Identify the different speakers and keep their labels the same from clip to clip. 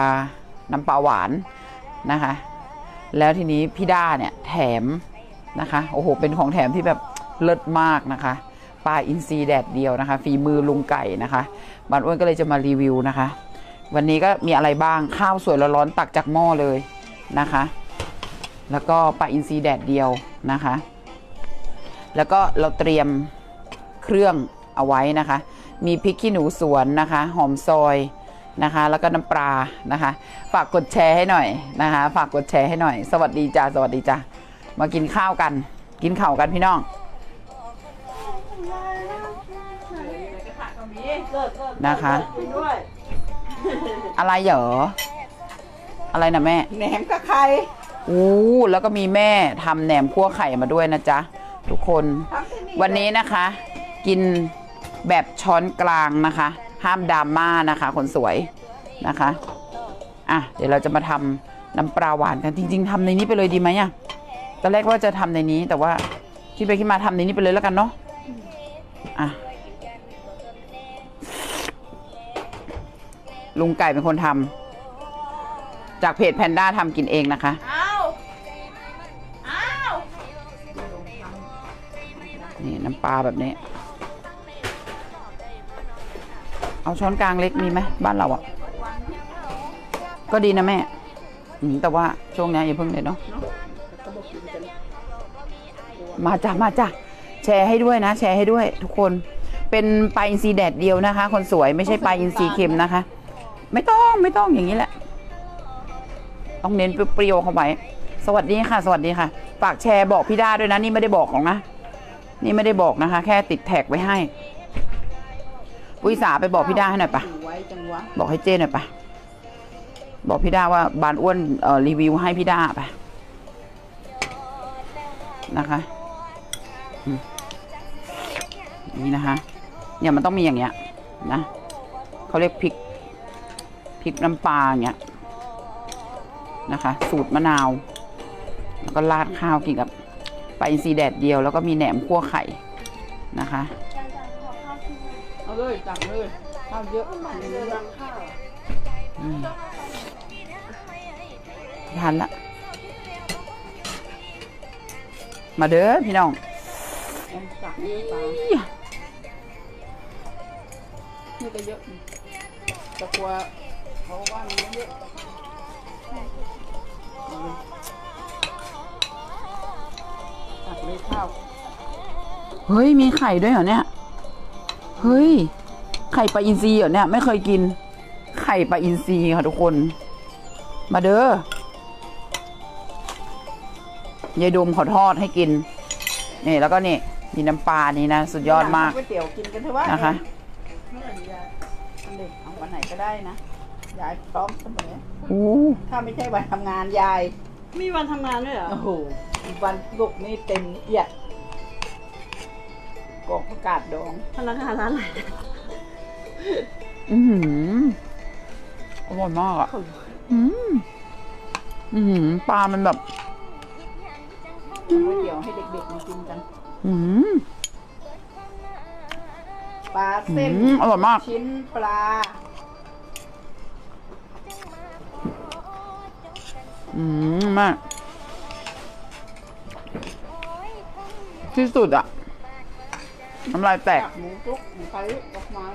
Speaker 1: ปลาน้ำปลาหวานนะคะ แล้วทีนี้พี่ด้าเนี่ยแถมนะคะ โอ้โห เป็นของแถมที่แบบเลิศมากนะคะ ปลาอินทรีแดดเดียวนะคะ ฝีมือลุงไก่นะคะบานอ้วนก็เลยจะมารีวิวนะคะ วันนี้ก็มีอะไรบ้าง ข้าวสวยร้อนๆตักจากหม้อเลยนะคะ แล้วก็ปลาอินทรีแดดเดียวนะคะ แล้วก็เราเตรียมเครื่องเอาไว้นะคะ มีพริกขี้หนูสวนนะคะ หอมซอย นะคะ แล้วก็น้ำปลานะคะ ฝากกดแชร์ให้หน่อยนะคะ ฝากกดแชร์ให้หน่อย สวัสดีจ้าสวัสดีจ้ามากินข้าวกัน กินข้าวกันพี่น้องนะคะ
Speaker 2: ด้วย
Speaker 1: อะไรเหรออะไรนะแม่
Speaker 2: แหนมกับไข่
Speaker 1: อู้แล้วก็มีแม่ทำแหนมคั่วไข่มาด้วยนะจ๊ะ ทุกคน
Speaker 2: ทำที่นี่
Speaker 1: วันนี้นะคะ กินแบบช้อนกลางนะคะ ห้ามดราม่านะคะคนสวยนะคะอะเดี๋ยวเราจะมาทำน้ำปลาหวานกันจริง ๆทำในนี้ไปเลยดีไหมอะตอนแรกว่าจะทำในนี้แต่ว่าคิดไปคิดมาทำในนี้ไปเลยแล้วกันเนาะอะลุงไก่เป็นคนทำจากเพจแพนด้าทำกินเองนะคะ
Speaker 2: อ้าวอ้าว
Speaker 1: นี่น้ำปลาแบบนี้ เอาช้อนกลางเล็กมีไหมบ้านเราอะก็ดีนะแม่แต่ว่าช่วงนี้อย่าเพิ่งเลยเนาะมาจ้ะมาจ้ะแชร์ให้ด้วยนะ แชร์ให้ด้วย ทุกคนเป็นปลาอินทรีแดดเดียวนะคะ คนสวยไม่ใช่ปลาอินทรีเค็มนะคะ ไม่ต้องไม่ต้องอย่างนี้แหละ ต้องเน้นเปรี้ยวเข้าไปสวัสดีค่ะ สวัสดีค่ะ ฝากแชร์บอกพี่ด้าด้วยนะ นี่ไม่ได้บอกหรอกนะ นี่ไม่ได้บอกนะคะ แค่ติดแท็กไว้ให้ ปุ้ยสาไปบอกพี่ด้าให้หน่อยปะ
Speaker 2: ไว้จังวะ
Speaker 1: บอกให้เจ้หน่อยปะบอกพี่ด้าว่าบานอ้วนเอ่อรีวิวให้พี่ด้าปะนะคะอืมนี่นะคะเนี่ยมันต้องมีอย่างเงี้ยนะเขาเรียกพริกพริกน้ำปลาอย่างเงี้ยนะคะ สูตรมะนาวแล้วก็ราดข้าวกินกับปลาอินทรีแดดเดียว แล้วก็มีแหนมคั่วไข่นะคะ
Speaker 2: เอาเลยตักเลยข้าวเยอะเยอะข้าว
Speaker 1: อืมทันละมาเด้อพี่น้อง
Speaker 2: ตักเยอะตานี่ก็เยอะจะกลัวเขาว่ามันไม่เยอะเอาเลยตักเลยข้าว
Speaker 1: เฮ้ย มีไข่ด้วยเหรอเนี่ย เฮ้ย ไข่ปลาอินทรีเหรอเนี่ย ไม่เคยกิน ไข่ปลาอินทรีค่ะทุกคน มาเด้อยายดมขอทอดให้กิน นี่แล้วก็นี่มีน้ำปลานี่นะ สุดยอดมาก
Speaker 2: ก๋วยเตี๋ยวกินกันเถอะวะ
Speaker 1: นะคะ
Speaker 2: เมื่อไหร่ยายอันเด็กเอาวันไหนก็ได้นะยายพร้อมเสมอ
Speaker 1: อู้
Speaker 2: ถ้าไม่ใช่วันทำงานยาย
Speaker 3: มีวันทำงานด้วยเหรอ
Speaker 2: โอ้โหวันศุกร์นี่เต็มเอียด กองประกาศดอง
Speaker 3: พนักงานร้านไหน
Speaker 1: อือหืออร่อยมากอะ อืมอือหือปลามันแบบ
Speaker 2: ทำก๋วยเตี๋ยวให้เด็กๆมากินกัน
Speaker 1: อืม
Speaker 2: ปลา
Speaker 1: อื
Speaker 2: เส้น
Speaker 1: มอร่อยมาก
Speaker 2: ชิ้นปลา
Speaker 1: อืมมาก ที่สุดอะ น้ำลายแตก
Speaker 2: จากหมูจุกหมูไข่ออกมา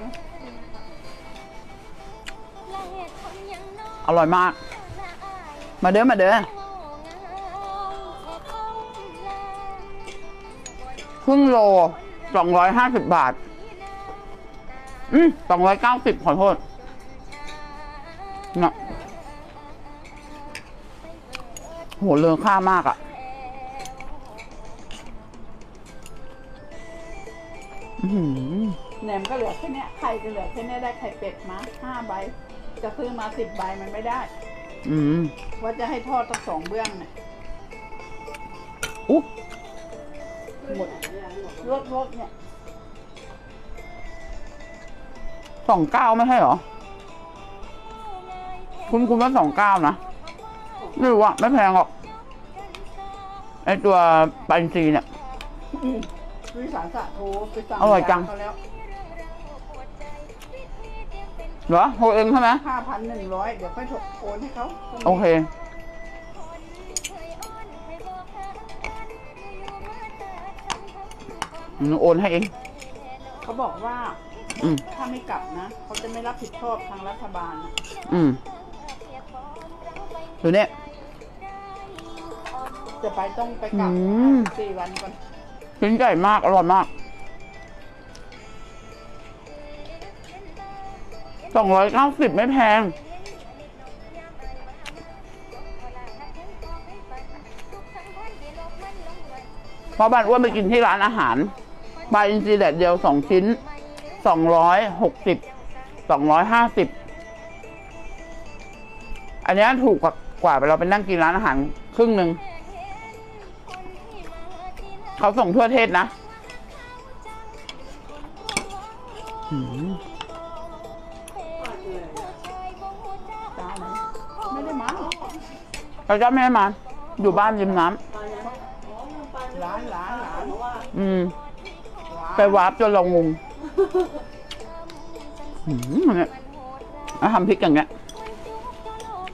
Speaker 1: อร่อยมาก มาเด้อมาเด้อครึ่งโลสองร้อยห้าสิบบาท อืมสองร้อยเก้าสิบขอโทษเนาะโหเลอค่ามากอะ่ะ
Speaker 2: แหนมก็เหลือแค่เนี้ยไข่ก็เหลือแค่เนี้ยได้ไข่เป็ดมาห้าใบ จะซื้อมาสิบใบมันไม่ได้
Speaker 1: อืม
Speaker 2: ว่าจะให้ทอดตั้งสองเบื้องเนี่ย
Speaker 1: อุ๊
Speaker 2: หมดรถรถเนี่ย
Speaker 1: สองเก้าไม่ใช่เหรอ คุณคุณว่าสองเก้านะไม่รู้อะไม่แพงหรอกไอตัวปลาอินทรีเนี่ย
Speaker 2: วิสาสะโทรไปสั่ง
Speaker 1: อร่อยจัง
Speaker 2: เขาแล้ว
Speaker 1: เหรอโทรเองใช่ไหม
Speaker 2: ห้าพันหนึ่งร้อยเดี๋ยวค่อยโอนให้เขา
Speaker 1: โอเค หนูโอนให้เอง
Speaker 2: เขาบอกว่า
Speaker 1: อืม
Speaker 2: ถ้าไม่กลับนะเขาจะไม่รับผิดชอบทางรัฐบาลนะ
Speaker 1: อืมดูเนี่ย
Speaker 2: จะไปต้องไปกลับ
Speaker 1: อืม
Speaker 2: สี่วันก่อน
Speaker 1: ชิ้นใหญ่มาก อร่อยมากสองร้อยเก้าสิบไม่แพง เพราะบ้านอ้วนไปกินที่ร้านอาหารปลาอินทรีแดดเดียวสองชิ้นสองร้อยหกสิบสองร้อยห้าสิบอันนี้ถูกกว่ากว่าเราไปนั่งกินร้านอาหารครึ่งหนึ่ง เขาส่งทั่วเทศนะหืม
Speaker 2: ตาไหนไม่ได้มา
Speaker 1: เราจะไม่ได้มา อยู่บ้านริมน้
Speaker 2: หลานหลานหลานำ
Speaker 1: อืม
Speaker 2: หลาน
Speaker 1: ไปวาร์ปจนเรางงหืมเนี่ยแล้วทำพริกอย่างเงี้ย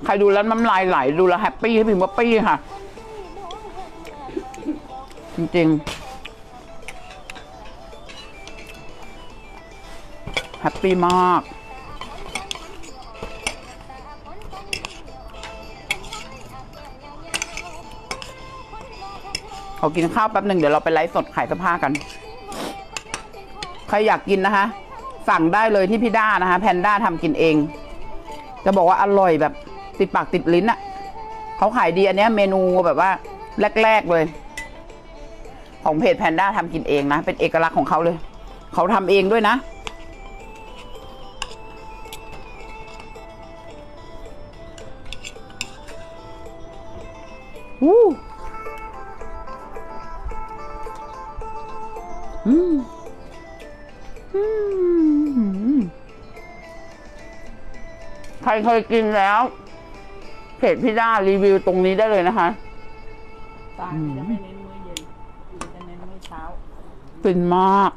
Speaker 1: ใครดูแล้วน้ำลายไหล ดูแล้วแฮปปี้ให้พิมพ์ว่าปี้ค่ะ จริงๆแฮปปี้มาก ขอกินข้าวแป๊บหนึ่งเดี๋ยวเราไปไลฟ์สดขายเสื้อผ้ากัน ใครอยากกินนะคะ สั่งได้เลยที่พี่ด้านะคะแพนด้าทำกินเอง จะบอกว่าอร่อยแบบติดปากติดลิ้นอะ่ะเขาขายดีอันเนี้ยเมนูแบบว่าแรก ๆ เลย ของเพจแพนด้าทำกินเองนะ เป็นเอกลักษณ์ของเขาเลย เขาทำเองด้วยนะ วู้อืมอืมใครเคยกินแล้วเพจพี่ด้ารีวิวตรงนี้ได้เลยนะคะ
Speaker 2: ตาจะไม่เน้น
Speaker 1: ฟินมาก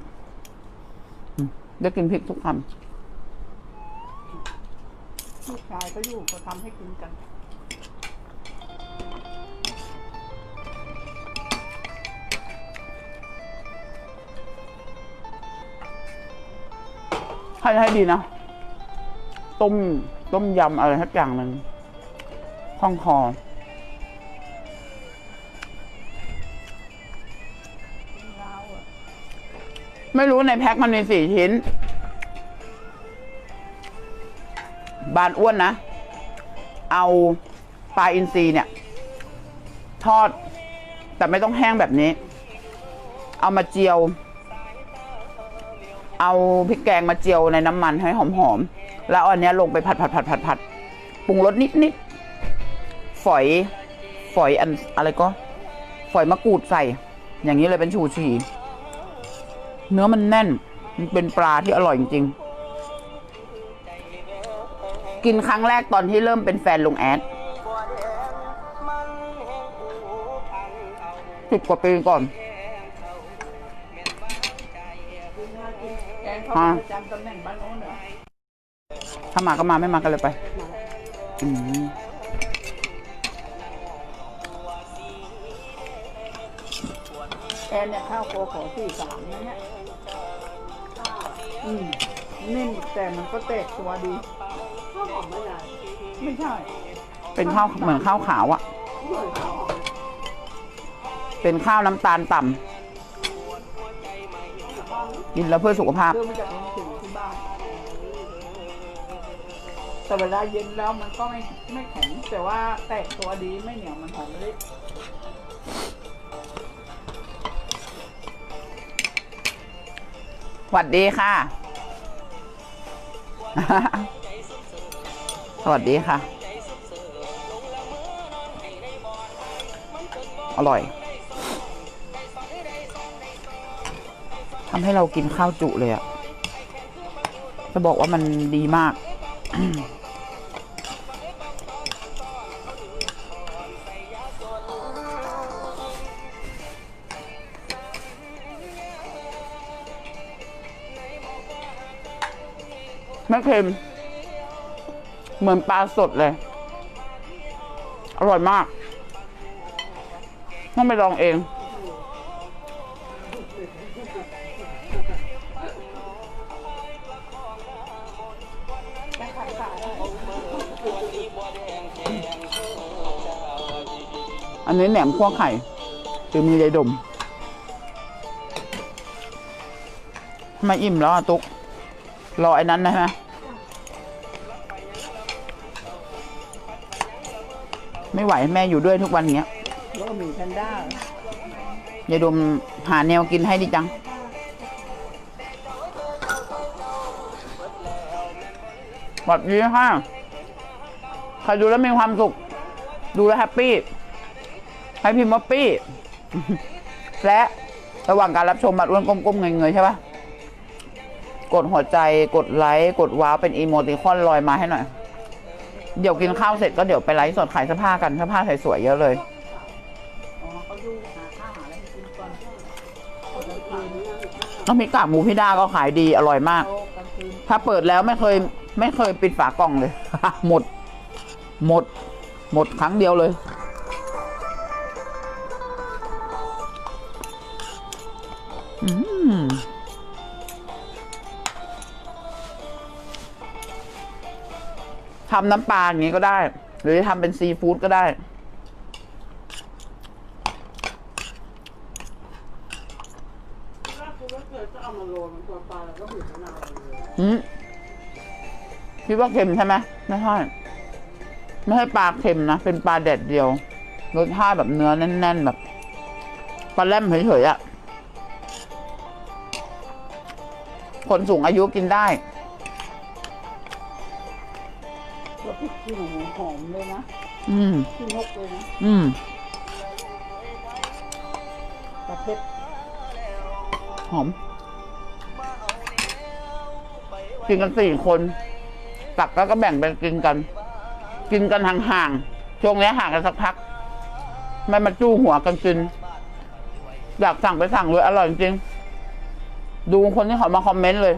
Speaker 1: อืมได้กินพริกทุกค
Speaker 2: ลูกชายเขาอยู่เขาทำให้กินกันำ
Speaker 1: ให้ให้ดีนะ ต้ม ต้มยำอะไรทักอย่างหนึ่งคล่องคอ ไม่รู้ในแพ็คมันมีสี่ชิ้น บานอ้วนนะ เอาปลาอินทรีเนี่ย ทอด แต่ไม่ต้องแห้งแบบนี้ เอามาเจียว เอาพริกแกงมาเจียวในน้ำมันให้หอมๆ แล้วอันนี้ลงไปผัดผัดผัดผัดผัดปรุงรสนิดนิดๆฝอย ฝอยอันอะไรก็ ฝอยมะกรูดใส่ อย่างนี้เลยเป็นชูชี เนื้อมันแน่น มันเป็นปลาที่อร่อยจริงๆกินครั้งแรกตอนที่เริ่มเป็นแฟนลุงแอดสิบกว่าปีก่อน
Speaker 2: แกงเขา
Speaker 1: อ่า
Speaker 2: ประ
Speaker 1: ถ้ามาก็มาไม่มากันเลยไปอืม
Speaker 2: แอนเนี่ยข้าวโคขอสี่สามนะเนี่ย อืมนิ่มแต่มันก็แตกตัวดี
Speaker 3: ข้าวหอมไม่ได้
Speaker 2: ไม่ใช่
Speaker 1: เป็นข้าวเหมือนข้าวขาวอะเป็นข้าวน้ำตาลต่ำกินแล้วเพื่อสุขภาพ
Speaker 2: ซื้อมาจากโรงสีที่บ้านแต่เวลาเย็นแล้วมันก็ไม่ไม่แข็งแต่ว่าแตกตัวดีไม่เหนียวมันหอมเล
Speaker 1: สวัสดีค่ะ สวัสดีค่ะ อร่อยทำให้เรากินข้าวจุเลยอะจะบอกว่ามันดีมาก ไม่เค็ม เหมือนปลาสดเลย อร่อยมาก ต้องไปลองเอง อันนี้แหนมคั่วไข่คือมียายดมทำไมอิ่มแล้วอะตุ๊ก รอไอ้นั้นนะฮะไม่ไหวแม่อยู่ด้วยทุกวันเงี้ย
Speaker 2: แล้วก็หมีแพนด้ายา
Speaker 1: ยดมหาแนวกินให้ดีจังสวัสดีค่ะใครดูแล้วมีความสุข ดูแล้วแฮปปี้ ให้พิมพ์ว่าปี้ และระหว่างการรับชมบัดอ้วนก้มๆเงยๆใช่ปะ กดหัวใจกดไลค์กดว้าวเป็นอีโมติคอนลอยมาให้หน่อย เดี๋ยวกินข้าวเสร็จก็เดี๋ยวไปไลฟ์สดขายเสื้อผ้ากันเสื้อผ้าสวยๆเยอะเลย
Speaker 2: อ๋อเขาดูหาข้าวหาอะไรให้กินก่อนกลางคืน
Speaker 1: น้ำพริกกากหมูพี่ดาก็ขายดีอร่อยมาก ถ้าเปิดแล้วไม่เคย ไม่เคยปิดฝากล่องเลย หมด หมด หมดครั้งเดียวเลย อืม ทำน้ำปลาอย่างนี้ก็ได้ หรือจะทำเป็นซีฟู้ดก็ได้
Speaker 3: ถ้าคุณไม่เคยจะเอามาโรยมันตัวปลาแล้วก็บีบมะนาวเลย
Speaker 1: อืมคิดว่าเค็มใช่ไหมไม่ใช่ไม่ใช่ปลาเค็มนะ เป็นปลาแดดเดียว รสชาติแบบเนื้อแน่น ๆ แบบปลาแรมเฉยๆอะคนสูงอายุกินได้
Speaker 2: หนูหอมเลยนะ
Speaker 1: อืม
Speaker 2: ขี้นกเลยนะ
Speaker 1: อืม
Speaker 2: กระเพ็ด
Speaker 1: หอมกินกันสี่คน ตักแล้วก็แบ่งเป็นกินกัน กินกันห่างๆช่วงนี้ห่างกันสักพักไม่มาจู้หัวกันกิน อยากสั่งไปสั่งเลยอร่อยจริงดูคนที่เขามาคอมเมนต์เลย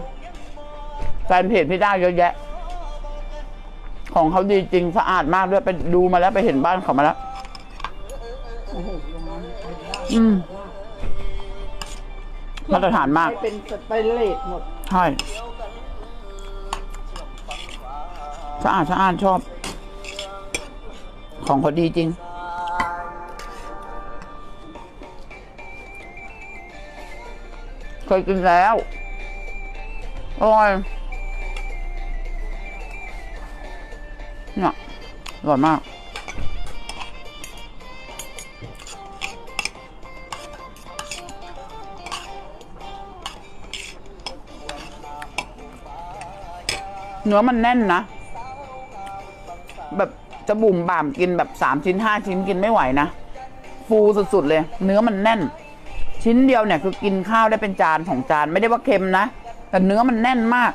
Speaker 1: แฟนเพจพี่ได้เยอะแยะ ของเขาดีจริงสะอาดมากด้วยไปดูมาแล้วไปเห็นบ้านเขามาแล้ว
Speaker 2: โอ้โหโรงงานเป็นได้
Speaker 1: อืมมาตรฐานมาก
Speaker 2: ให้เป็นสไปเลตหมด
Speaker 1: ใช่ สะอาดสะอาดชอบ ของเขาดีจริง เคยกินแล้ว อร่อย เนี่ยอร่อยมาก เนื้อมันแน่นนะ แบบจะบุ่มบ่ามกินแบบสามชิ้นห้าชิ้นกินไม่ไหวนะ ฟูสุดๆเลย เนื้อมันแน่น ชิ้นเดียวเนี่ยคือกินข้าวได้เป็นจานสองจานไม่ได้ว่าเค็มนะ แต่เนื้อมันแน่นมาก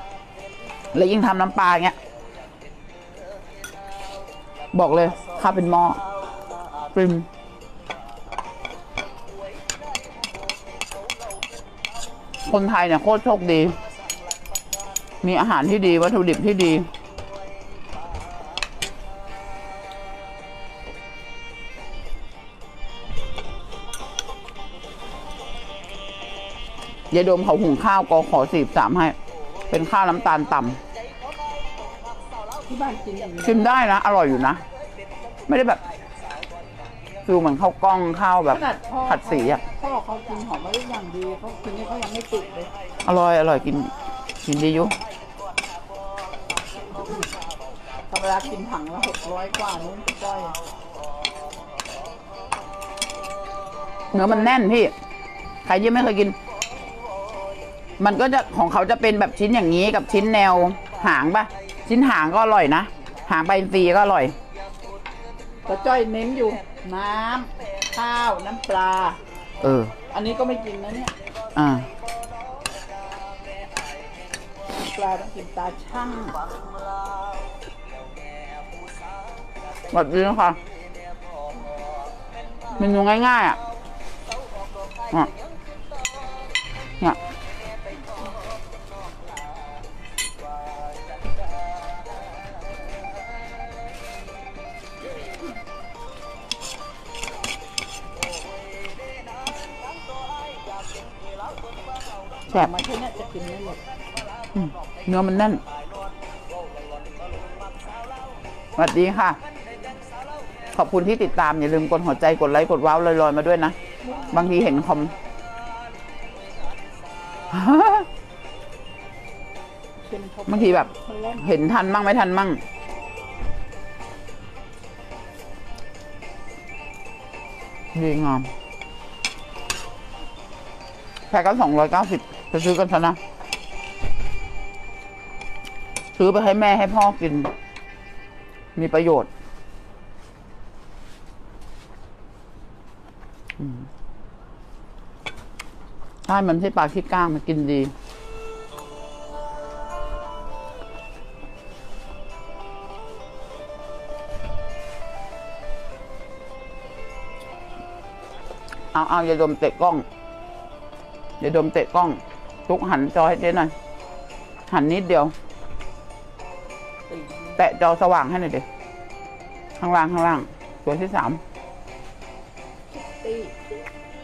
Speaker 1: แล้วยิ่งทำน้ำปลาเงี้ย บอกเลยข้าวเป็นหม้อปริมคนไทยเนี่ยโคตรโชคดี มีอาหารที่ดีวัตถุดิบที่ดี ยายดมเขาหุงข้าวกอขอสี่สามให้ เป็นข้าวน้ำตาลต่ำ
Speaker 2: ที่บ้านกินอย่างนี้ำ
Speaker 1: ชิมได้นะ อร่อยอยู่นะ ไม่ได้แบบฟิลเหมือนข้าวกล้องข้าวแบบ
Speaker 2: ขนาดพ่อ
Speaker 1: ผัดสีอะ
Speaker 2: พ่อเขากินหอมมะลิอย่างดีเขากินนี่เขายังไม่ติดเลย
Speaker 1: อร่อย อร่อยกิน กินดีอยู่
Speaker 2: ธรรมดากินถังละหกร้อยกว่านู้นก้อย
Speaker 1: เนื้อมันแน่นพี่ ใครยังไม่เคยกิน มันก็จะของเขาจะเป็นแบบชิ้นอย่างนี้กับชิ้นแนวหางปะ ชิ้นหางก็อร่อยนะ หางใบซีก็อร่อย
Speaker 2: แต่จ้อยเน้นอยู่ น้ำข้าวน้ำปลา
Speaker 1: เออ
Speaker 2: อันนี้ก็ไม่กินนะเนี่ย
Speaker 1: อ่า
Speaker 2: ปลาต้องกินตาช่าง
Speaker 1: สวัสดีนะคะเมนูง่ายๆอะอะเนี่ย ซ่บ
Speaker 2: มาแค่เนี้ยจะกินไม่หมด
Speaker 1: อืมเนื้อมันแน่นสวัสดีค่ะ ขอบคุณที่ติดตาม อย่าลืมกดหัวใจกดไลค์กดว้าวลอยๆมาด้วยนะ บางทีเห็นคอม
Speaker 2: เค็มพอบา
Speaker 1: งทีแบบ
Speaker 2: มันเล่น
Speaker 1: เห็นทันมั่งไม่ทันมั่งดีงามแค่ก็สองร้อยเก้าสิบจะ ซื้อกันซะนะซื้อไปให้แม่ให้พ่อกิน มีประโยชน์ใช่มันไม่ปลาขี้ก้างมันกินดีเอาเอาอย่าดมเตะกล้อง อย่าดมเตะกล้อง ทุกหันจอให้เจ๊หน่อย หันนิดเดียว
Speaker 2: ตี
Speaker 1: แตะจอสว่างให้หน่อยดิข้างล่างข้างล่าง ตัวที่สาม
Speaker 2: ตี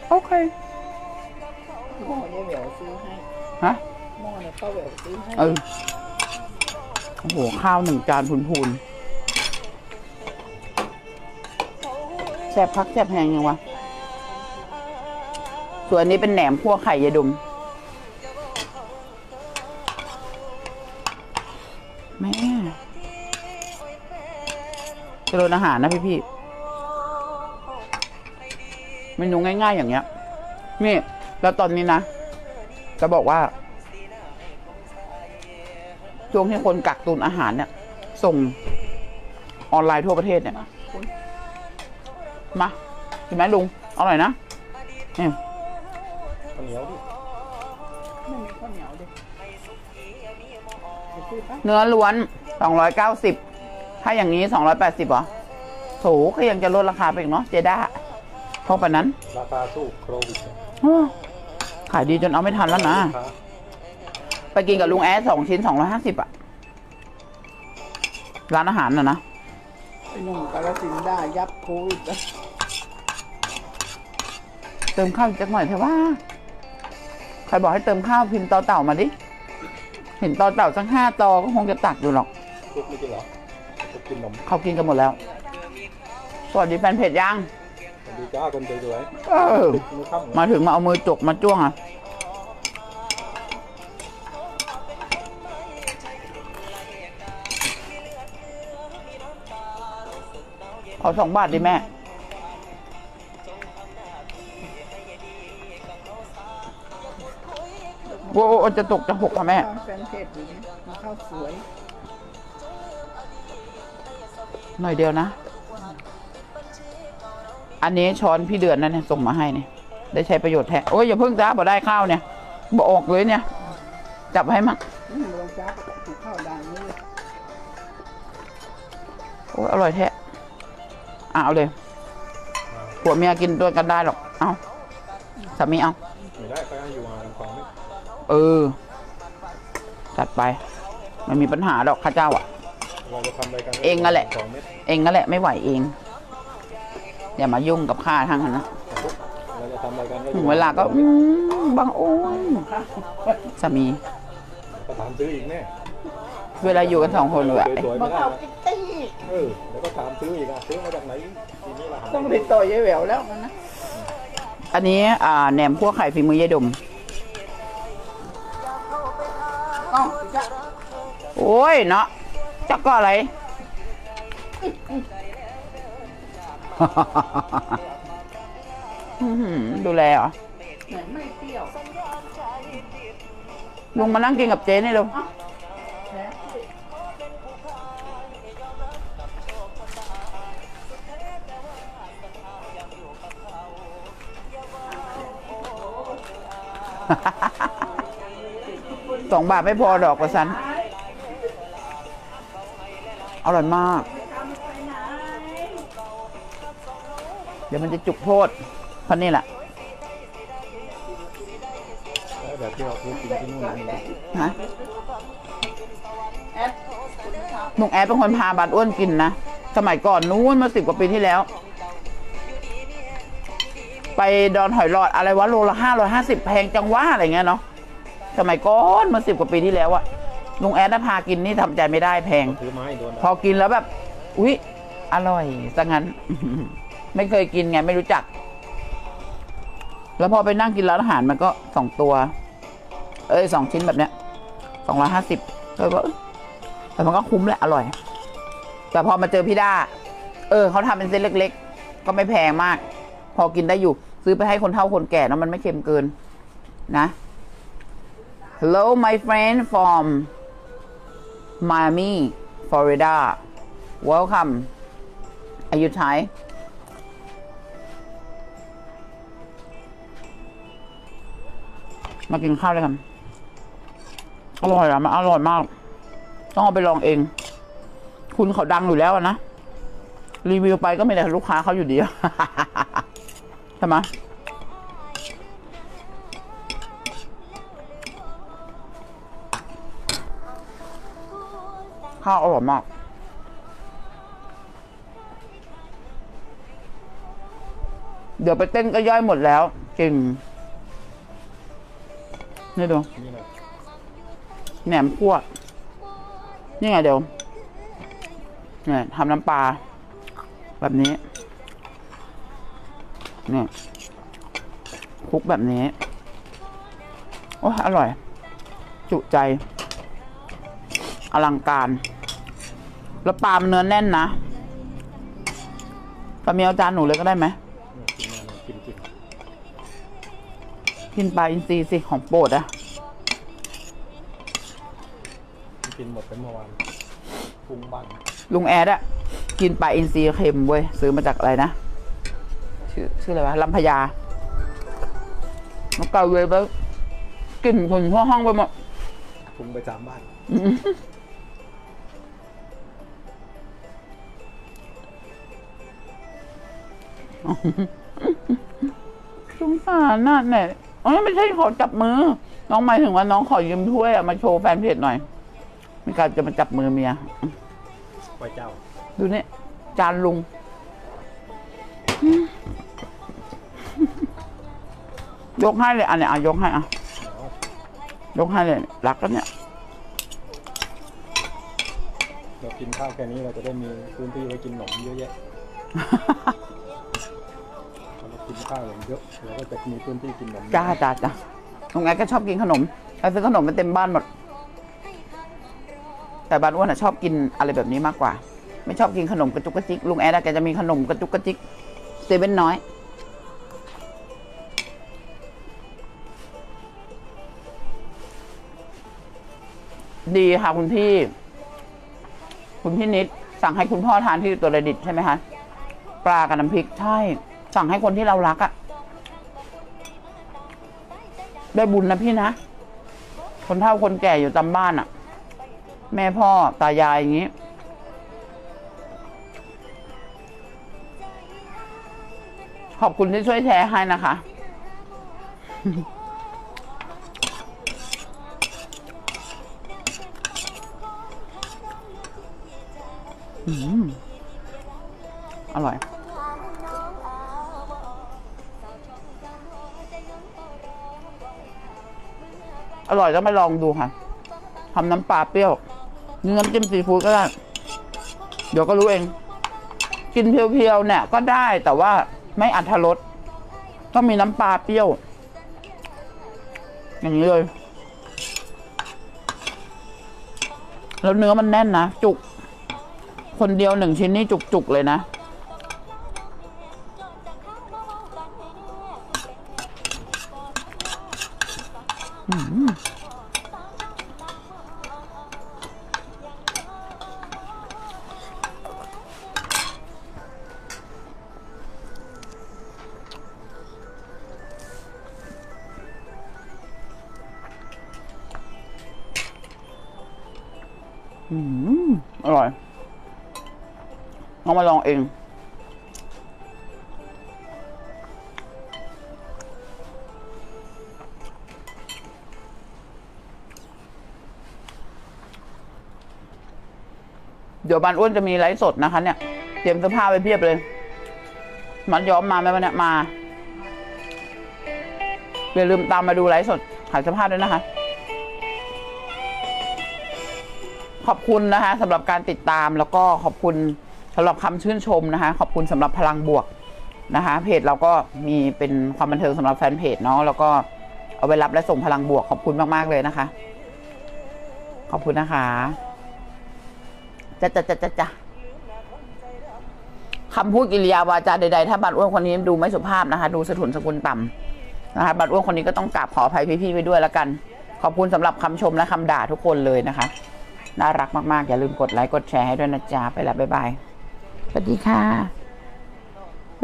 Speaker 1: โอเค
Speaker 2: หม้อยายแหววซื้อให้
Speaker 1: ฮะ
Speaker 2: หม้อเนี่ยป้าแหววซื้อให้
Speaker 1: เออโอ้โหข้าวหนึ่งจานพูนๆแซ่บพักแซ่บแหงยังวะส่วนอันนี้เป็นแหนมคั่วไข่ยายดม เจริญอาหารนะพี่พี่ๆเมนูง่ายๆอย่างเงี้ย นี่ แล้วตอนนี้นะ จะบอกว่าช่วงที่คนกักตุนอาหารเนี่ย ส่งออนไลน์ทั่วประเทศเนี่ย
Speaker 2: มาคุณ
Speaker 1: มาเห็นไหมลุง อร่อยนะนี่
Speaker 4: ข้าวเหนียวดิ
Speaker 2: ไม่มีข้าวเหนียวดิเดี๋ยวซื้อปะ
Speaker 1: เนื้อล้วนสองร้อยเก้าสิบ ถ้าอย่างนี้สองร้อยแปดสิบเหรอโถก็ยังจะลดราคาไปอีกเนาะเจด้าเพราะปานนั้น
Speaker 4: ราคาสู้โควิดเนี่ย
Speaker 1: อ้อขายดีจนเอาไม่ทันแล้วนะ
Speaker 4: ลูกค้า
Speaker 1: ไปกินกับลุงแอดสองชิ้นสองร้อยห้าสิบอะร้านอาหารน่ะนะ
Speaker 2: ไอ้หนุ่มกาลสินธุ์ได้ยับโควิดแล้ว
Speaker 1: เติมข้าวอีกจักหน่อยเถอะว่า ใครบอกให้เติมข้าวพิมพ์ต่อเต่ามาดิ เห็นต่อเต่าสักห้าตอก็คงจะตักอยู่หรอก
Speaker 4: ลูกไม่กินเหรอลู กกินนม
Speaker 1: เขากินกันหมดแล้ว สวัสดีแฟนเพจยัง
Speaker 4: สวัสดีจ้าคนสวย
Speaker 1: เออ
Speaker 4: ๆมือค่ำ
Speaker 1: มาถึงมาเอามือจกมาจ้วงอะ ขอสองบาทดิแม่ โอ้โอ้จะตกจะหกค่ะแม่
Speaker 2: ข้าวแฟนเพจอยู่เนี่ยมันข้าวสวย
Speaker 1: หน่อยเดียวนะ อันนี้ช้อนพี่เดือนนั่นเนี่ยส่งมาให้เนี่ยได้ใช้ประโยชน์แท้โอ้ยอย่าเพิ่งจ้าบ่ได้ข้าวเนี่ยบ่ออกเลยเนี่ย จับให้มั่ง
Speaker 2: อืมลงจ้าก็ถูกข้าวดังนี้เลย
Speaker 1: โอ้ยอร่อยแท้อะเอาเลยผัวเมียกินด้วยกันได้หรอก เอาสามีเอา
Speaker 4: ไม่ได้ไปให้อยู่ห่างฝั่งนี้
Speaker 1: เออ จัดไปไม่มีปัญหาดอกข้าเจ้าอะ
Speaker 4: เรา จะทำอะไรกัน
Speaker 1: เองนั่นแหละ
Speaker 4: สองเม็ด
Speaker 1: เองนั่นแหละไม่ไหวเองอย่ามายุ่งกับข้าทางนั้นนะ
Speaker 4: เราจะทำอะไรกัน
Speaker 1: ถึงเวลาก็อืมบางโอ้ยสามี
Speaker 4: ก็ถามซื้ออีกแน่
Speaker 1: เวลาอยู่กันสองคนแบบ
Speaker 4: สวยๆ
Speaker 2: มา
Speaker 4: ไม่ได้
Speaker 2: เข้า
Speaker 4: นะ
Speaker 2: กิตตี้
Speaker 4: เออแล้วก็ถามซื้ออีกอะซื้อมาจากไหนทีนี้ละ
Speaker 2: ต้องติดต่อยายแหววแล้วมันนะ
Speaker 1: อันนี้อ่าแหนมพวกไข่ฝีมือยายดม
Speaker 2: อ๋อจะ
Speaker 1: โอ้ยเนาะ จักก็อะไร อื้อหือดูแลเหรอ
Speaker 2: เหมือนไม่เปรี้ยว
Speaker 1: ลุงมานั่งกินกับเจ๊นี่เร็ว
Speaker 2: แล้ว
Speaker 1: สองบาทไม่พอดอกกระสัน อ อร่อยมาก เดี๋ยวมันจะจุกโทษเพราะนี่แหละ
Speaker 4: แบบที่เราซื้อกินที่นู่นนี่
Speaker 1: ฮะ
Speaker 2: แอด
Speaker 1: ลุงแอดเป็นคนพาบัตรอ้วนกินนะ สมัยก่อนนู้นมื่อสิบกว่าปีที่แล้ว ไปดอนหอยหลอดอะไรวะโลละห้าร้อยห้าสิบแพงจังวะอะไรเงี้ยเนาะ สมัยก่อนมื่อสิบกว่าปีที่แล้วอะ ลุงแอดน่ะพากินนี่ทำใจไม่ได้แพง
Speaker 4: ซื้อไม้โดน
Speaker 1: พอกินแล้วแบบ อุ๊ย อร่อยซะงั้น ไม่เคยกินไง ไม่รู้จัก แล้วพอไปนั่งกินร้านอาหารมันก็สองตัว เอ้ยสองชิ้นแบบเนี้ยสองร้อยห้าสิบก็ว่าเอ้ยแต่มันก็คุ้มแหละ อร่อย แต่พอมาเจอพี่ด้า เออเขาทำเป็นเส้นเล็ก ๆ ก็ไม่แพงมาก พอกินได้อยู่ ซื้อไปให้คนเฒ่าคนแก่นะมันไม่เค็มเกิน นะ Hello my friend from Miami Florida Welcome Are you Thai มากินข้าวเลยกันอร่อยอะมันอร่อยมาก ต้องเอาไปลองเอง คุณเขาดังอยู่แล้วนะ รีวิวไปก็ไม่ได้ลูกค้าเขาอยู่ดีใช่ไหม ข้าวอร่อยมากเดี๋ยวไปเต้นก็ย่อยหมดแล้วจริงนี่ดูแหนมคั่วนี่ไงเดี๋ยวเนี่ยทำน้ำปลาแบบนี้เนี่ยคลุกแบบนี้ โอ้อร่อย จุใจ อลังการ แล้วปลามันเนื้อแน่นนะปลาเมียวจานหนูเลยก็ได้ไหม
Speaker 4: กินมาเลยกินกิน
Speaker 1: กินปลาอินทรีสิของโปรดอะ
Speaker 4: กินหมดไปเมื่อวานปรุงบ้าน
Speaker 1: ลุงแอดอะกินปลาอินทรีเค็มเว้ยซื้อมาจากอะไรนะ ชื่อชื่ออะไรวะลำพญาแล้วเกาเลยไปกลิ่นคนทั่วห้องไปหมด
Speaker 4: ปรุงไปสามบ้าน
Speaker 1: สงสารน่ะเนี่ยอ๋อไม่ใช่ขอจับมือ น้องหมายถึงว่าน้องขอยืมถ้วยอะมาโชว์แฟนเพจหน่อยมีการจะมาจับมือเมีย
Speaker 4: ไว้เจ้า
Speaker 1: ดูนี่จานลุง ยกให้เลยอันเนี้ยอะยกให้อะยกให้เลยรักกันเนี่ย
Speaker 4: เรากินข้าวแค่นี้เราจะได้มีพื้นที่ไว้กินขนมเยอะแยะเรากิน ข้าวเยอะเราก็จะมีพื้นที่กินขนม
Speaker 1: จ้าจ้าจ้าตรงไงก็ชอบกินขนมไปซื้อขนมมาเต็มบ้านหมด แต่บ้านอ้วนอะชอบกินอะไรแบบนี้มากกว่า ไม่ชอบกินขนมกระจุกกระจิกลุงแอดอะแกจะมีขนมกระจุกกระจิกเซเว่นน้อยดีค่ะคุณพี่ คุณพี่นิด สั่งให้คุณพ่อทานที่ตัวระดิตใช่ไหมคะ ปลากับน้ำพริกใช่ สั่งให้คนที่เรารักอะได้บุญนะพี่นะ คนเฒ่าคนแก่อยู่ตามบ้านอะ่ะ แม่พ่อตายายอย่างนี้ ขอบคุณที่ช่วยแชร์ให้นะคะ อืม อร่อย อร่อยต้องไปลองดูค่ะทำน้ำปลาเปรี้ยวนี่น้ำจิ้มซีฟู้ดก็ได้เดี๋ยวก็รู้เอง กินเพียวๆเนี่ยก็ได้แต่ว่าไม่อัตรสต้องมีน้ำปลาเปรี้ยว อย่างนี้เลย แล้วเนื้อมันแน่นนะจุก คนเดียวหนึ่งชิ้นนี่จุกๆเลยนะ ร่อยลองมาลองเองเดี๋ยวบานอ้วนจะมีไลฟ์สดนะคะ เนี่ย เตรียมเสื้อผ้าไปเพียบเลย มันย้อมมาไหมวันเนี้ยมาอย่าลืมตามมาดูไลฟ์สดขายเสื้อผ้าด้วยนะคะ ขอบคุณนะคะสำหรับการติดตามแล้วก็ขอบคุณสำหรับคำชื่นชมนะคะ ขอบคุณสำหรับพลังบวกนะคะ เพจเราก็มีเป็นความบันเทิงสำหรับแฟนเพจเนาะแล้วก็เอาไปรับและส่งพลังบวกขอบคุณมาก ๆ เลยนะคะ ขอบคุณนะคะจ้ะจ้ะจ้ะจ้ะจ้ะคำพูดกิริยาวาจาใดๆถ้าบัตรอ้วนคนนี้ดูไม่สุภาพนะคะ ดูสะทุนสกุลต่ำนะคะบัตรอ้วนคนนี้ก็ต้องกราบขออภัยพี่ๆไปด้วยแล้วกัน ขอบคุณสำหรับคำชมและคำด่าทุกคนเลยนะคะ น่ารักมากๆ อย่าลืมกดไลค์กดแชร์ให้ด้วยนะจ๊ะ ไปแล้วบ๊ายบาย สวัสดีค่ะ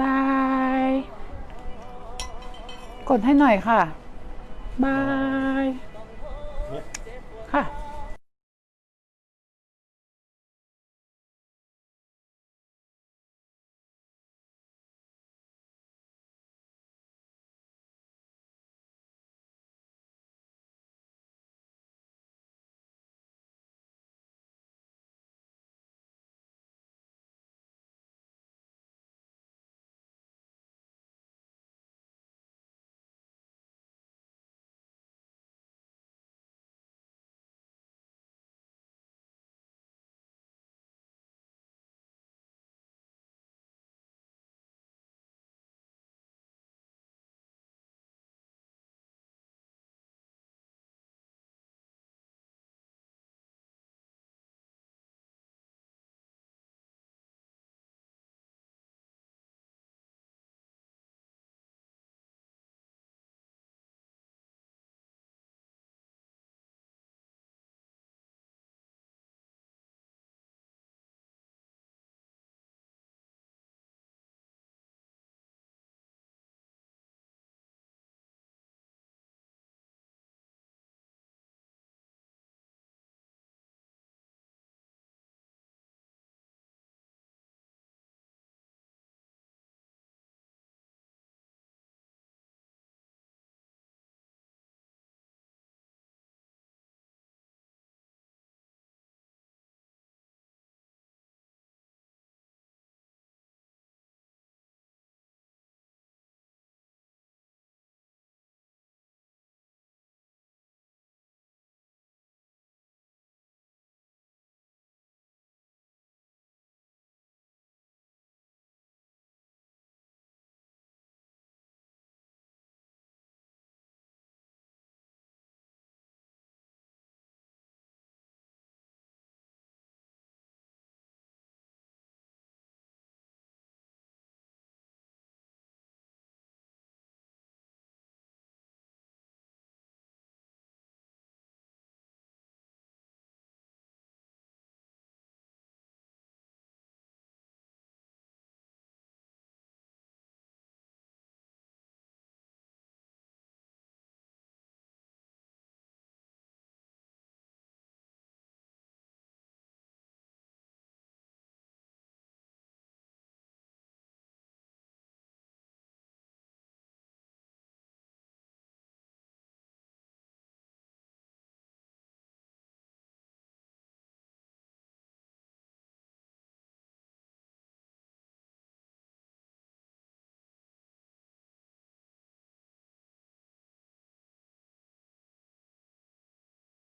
Speaker 1: บาย กดให้หน่อยค่ะ บาย
Speaker 4: เนี่ย
Speaker 1: ค่ะ